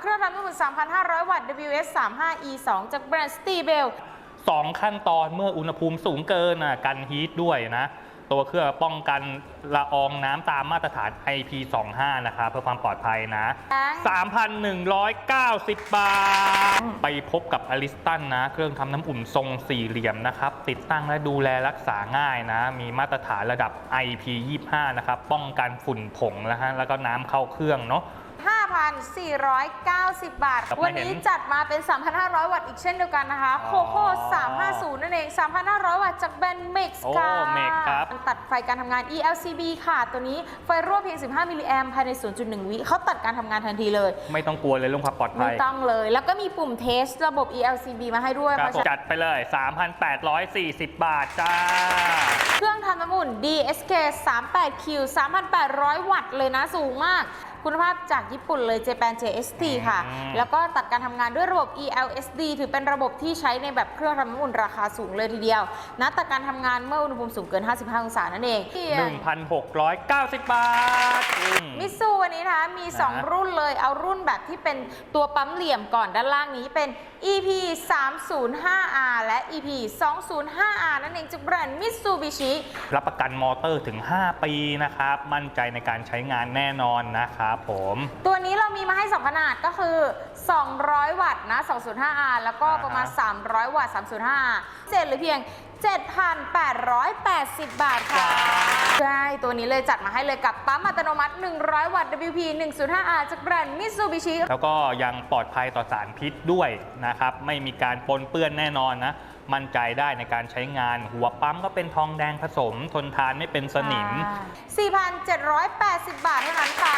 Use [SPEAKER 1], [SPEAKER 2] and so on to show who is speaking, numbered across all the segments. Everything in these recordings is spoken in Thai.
[SPEAKER 1] เครื่องทำน้ำอุ่น3,500 วัตต์ WS 35 E 2จากแบรนด์ s t e e l
[SPEAKER 2] สองขั้นตอนเมื่ออุณหภูมิสูงเกินน่ะกันฮีทด้วยนะ ตัวเครื่องป้องกันละอองน้ำตามมาตรฐาน IP25 นะครับเพื่อความปลอดภัยนะ 3,190 บาท ไปพบกับอลิสตันนะ เครื่องทำน้ำอุ่นทรงสี่เหลี่ยมนะครับ ติดตั้งและดูแลรักษาง่ายนะ มีมาตรฐานระดับ IP25 นะครับ ป้องกันฝุ่นผงนะฮะแล้วก็น้ำเข้าเครื่องเนาะ
[SPEAKER 1] 5,490 บาท
[SPEAKER 2] ครับ
[SPEAKER 1] วันนี้
[SPEAKER 2] ไม่เห็น
[SPEAKER 1] จัดมาเป็น 3,500 วัตต์อีกเช่นเดียวกันนะคะ
[SPEAKER 2] อ๋
[SPEAKER 1] โค
[SPEAKER 2] อ
[SPEAKER 1] โค่350 นั่นเอง 3,500 วัตต์จากแบรนด์ Mix
[SPEAKER 2] โอ้
[SPEAKER 1] ค่ะ
[SPEAKER 2] Mix ครับ
[SPEAKER 1] ตัดไฟการทำงาน ELCB ค่ะ ตัวนี้ไฟรั่วเพียง 15 มิลลิแอมภายใน 0.1 วิเขาตัดการทำงานทันทีเลย
[SPEAKER 2] ไม่ต้องกลัวเลยเรื่องความปลอดภั
[SPEAKER 1] ไม่
[SPEAKER 2] ย
[SPEAKER 1] ต้องเลย แล้วก็มีปุ่มเทสระบบ ELCB มาให้ด้วย
[SPEAKER 2] ค
[SPEAKER 1] เพ
[SPEAKER 2] รับ
[SPEAKER 1] ราะ
[SPEAKER 2] ผม
[SPEAKER 1] ฉะนั้น
[SPEAKER 2] จัดไปเลย 3,840 บาทจ้า
[SPEAKER 1] เครื่องทำน้ำอุ่น DSK 38Q 3,800 วัตต์เลยนะสูงมาก คุณภาพจากญี่ปุ่นเลย Japan JST ค่ะ
[SPEAKER 2] อืม
[SPEAKER 1] แล้วก็ตัดการทำงานด้วยระบบ ELSD ถือเป็นระบบที่ใช้ในแบบเครื่องทำน้ำอุ่นราคาสูงเลยทีเดียวนะตัดการทำงานเมื่ออุณหภูมิสูงเกิน 55 องศานั่นเอง
[SPEAKER 2] 1,690 บาทอืม
[SPEAKER 1] มิตซูวันนี้นะคะมี
[SPEAKER 2] นะ
[SPEAKER 1] 2รุ่นเลย เอารุ่นแบบที่เป็นตัวปั๊มเหลี่ยมก่อนด้านล่างนี้เป็น EP 305R และ EP 205R นั่นเองจากแบรนด์ Mitsubishi
[SPEAKER 2] รับประกันมอเตอร์ถึง 5 ปีนะครับ มั่นใจในการใช้งานแน่นอนนะครับผม
[SPEAKER 1] ตัวนี้เรามีมาให้2ขนาดก็คือ 200 วัตต์นะ 205R แล้วก็ประมาณ 300 วัตต์ 305R เจ็ดหรือเพียง 7,880 บาทค่ะ ใช่ตัวนี้เลยจัดมาให้เลยกับปั๊มอัตโนมัติ 100 วัตต์ WP 105R จากแบรนด์ Mitsubishi
[SPEAKER 2] แล้วก็ยังปลอดภัยต่อสารพิษด้วยนะครับ ไม่มีการปนเปื้อนแน่นอนนะ มั่นใจได้ในการใช้งาน หัวปั๊มก็เป็นทองแดงผสม ทนทานไม่เป็นสนิม
[SPEAKER 1] 4,780 บาทเท่านั้นค่ะ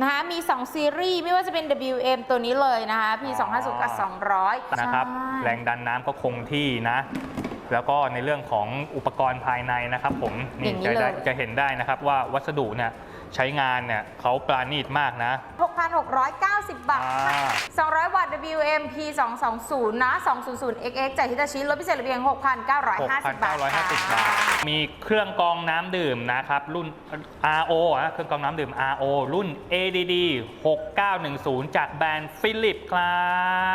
[SPEAKER 1] นะคะมี 2 ซีรีส์ไม่ว่าจะเป็น WM ตัวนี้เลยนะคะ P250 กับ200
[SPEAKER 2] นะครับ
[SPEAKER 1] ใช่
[SPEAKER 2] แรงดันน้ำก็คงที่นะ แล้วก็ในเรื่องของอุปกรณ์ภายในนะครับ ผม
[SPEAKER 1] อ
[SPEAKER 2] นี่
[SPEAKER 1] ย่างนี้
[SPEAKER 2] จะ
[SPEAKER 1] เล
[SPEAKER 2] ได้
[SPEAKER 1] ย
[SPEAKER 2] จะเห็นได้นะครับว่าวัสดุเนี่ยใช้งานเนี่ยเขาปราณีตมากนะ
[SPEAKER 1] 6,690บาทค่ะ
[SPEAKER 2] อ่า
[SPEAKER 1] 200 วัตต์ WM P220 นะ 200 XX จากฮิตาชิลดพิเศษเหลือเพียง 6,950 บาทค่ะ
[SPEAKER 2] 6,950 บาท มีเครื่องกรองน้ำดื่มนะครับ รุ่น RO อะเครื่องกรองน้ำดื่ม RO รุ่น ADD 6910 จากแบรนด์ฟิลิปครั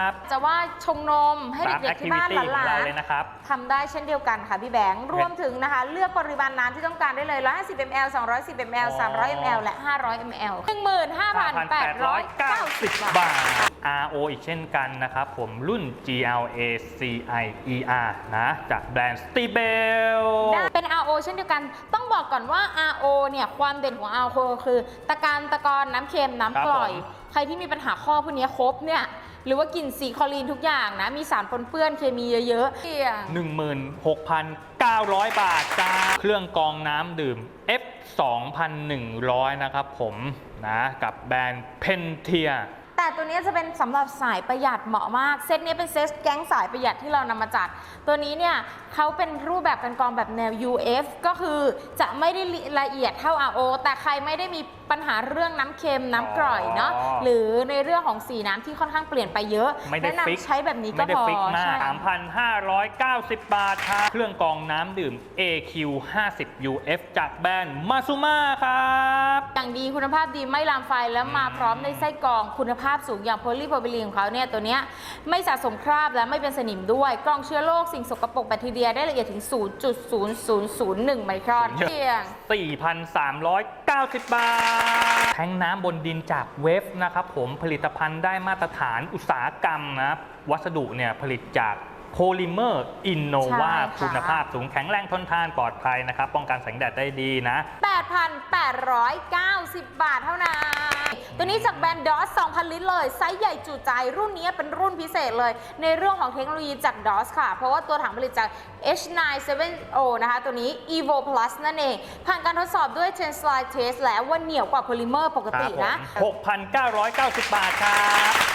[SPEAKER 2] บ
[SPEAKER 1] จะว่าชงนมให้
[SPEAKER 2] ตาม
[SPEAKER 1] เด็กๆที่บ้าน
[SPEAKER 2] activity
[SPEAKER 1] ห
[SPEAKER 2] ของ
[SPEAKER 1] ลา
[SPEAKER 2] เรา
[SPEAKER 1] น
[SPEAKER 2] เลยนะครับ
[SPEAKER 1] ๆทำได้เช่นเดียวกันค่ะพี่แบงค์รวมถึงนะคะ เลือกปริมาณน้ำที่ต้องการได้เลย 150 ml 210 ml
[SPEAKER 2] อ๋อ
[SPEAKER 1] 300 ml และ 500 ml 15,890บา
[SPEAKER 2] บา
[SPEAKER 1] ท
[SPEAKER 2] ท RO อีกเช่นกันนะครับผมรุ่น GLACIER นะจากแบรนด์ s t e b e l
[SPEAKER 1] เป็น RO เช่นเดียวกัน ต้องบอกก่อนว่า RO เนี่ย ความเด่นของ RO คือ ตะการตะกอนน้ำเค็มน้ำกร่อย
[SPEAKER 2] ครับผม
[SPEAKER 1] ใครที่มีปัญหาข้อพวกนี้ครบเนี่ยหรือว่ากลิ่นสีคลอลีนทุกอย่างนะ มีสารปนเปื้อนเคมีเยอะๆ
[SPEAKER 2] 16,900 บาทจ้า เครื่องกรองน้ำดื่ม F 2,100 นะครับผมนะ กับแบรนด์เพนเทีย
[SPEAKER 1] แต่ตัวนี้จะเป็นสำหรับสายประหยัดเหมาะมากเซตนี้เป็นเซตแก๊งสายประหยัดที่เรานำมาจัด ตัวนี้เนี่ยเขาเป็นรูปแบบการกรองแบบแนว UF ก็คือจะไม่ได้ละเอียดเท่า RO แต่ใครไม่ได้มีปัญหาเรื่องน้ำเค็มน้ำกร่อยเนาะ
[SPEAKER 2] อ๋อ
[SPEAKER 1] หรือในเรื่องของสีน้ำที่ค่อนข้างเปลี่ยนไปเยอะ
[SPEAKER 2] ไม่ได้
[SPEAKER 1] แนะ
[SPEAKER 2] ฟิก
[SPEAKER 1] นำใช้แบบนี้ก็
[SPEAKER 2] ไม่ได้
[SPEAKER 1] พอ
[SPEAKER 2] ฟิกมาก
[SPEAKER 1] ใช่
[SPEAKER 2] 3,590บาทครับเครื่องกรองน้ำดื่ม AQ 50 UF จากแบรนด์ Mazuma ครับ
[SPEAKER 1] อย่างดีคุณภาพดีไม่ลามไฟแล้วมาพร้อมในไส้กรองคุณภาพสูงอย่างโพลีโพรพิลีนของเขาเนี่ยตัวเนี้ยไม่สะสมคราบและไม่เป็นสนิมด้วย กรองเชื้อโรคสิ่งสกปรกแบคทีเรียได้ละเอียดถึง 0.0001 ไมครอน
[SPEAKER 2] เยอะ
[SPEAKER 1] เพียง
[SPEAKER 2] 4,390 บาท แทงน้ำบนดินจากเวฟนะครับผมผลิตภัณฑ์ได้มาตรฐานอุตสาหกรรมนะวัสดุเนี่ยผลิตจาก โพลิเมอร์อินโนวา
[SPEAKER 1] ใช่ค่ะ
[SPEAKER 2] คุณภาพสูงแข็งแรงทนทานปลอดภัยนะครับ ป้องกันแสงแดดได้ดีนะ
[SPEAKER 1] 8,890 บาทเท่านั้น ตัวนี้จากแบรนด์ DOS 2,000 ลิตรเลย ไซส์ใหญ่จุใจ รุ่นนี้เป็นรุ่นพิเศษเลย ในเรื่องของเทคโนโลยีจาก DOS ค่ะ เพราะว่าตัวถังผลิตจาก H970 นะคะ ตัวนี้ Evo Plus นั่นเอง ผ่านการทดสอบด้วย Tensile Test แล้วว่าเหนียวกว่าโพลิเมอร์ปก
[SPEAKER 2] ครับ
[SPEAKER 1] ติ
[SPEAKER 2] ผม
[SPEAKER 1] นะ
[SPEAKER 2] 6,990 บาทครับ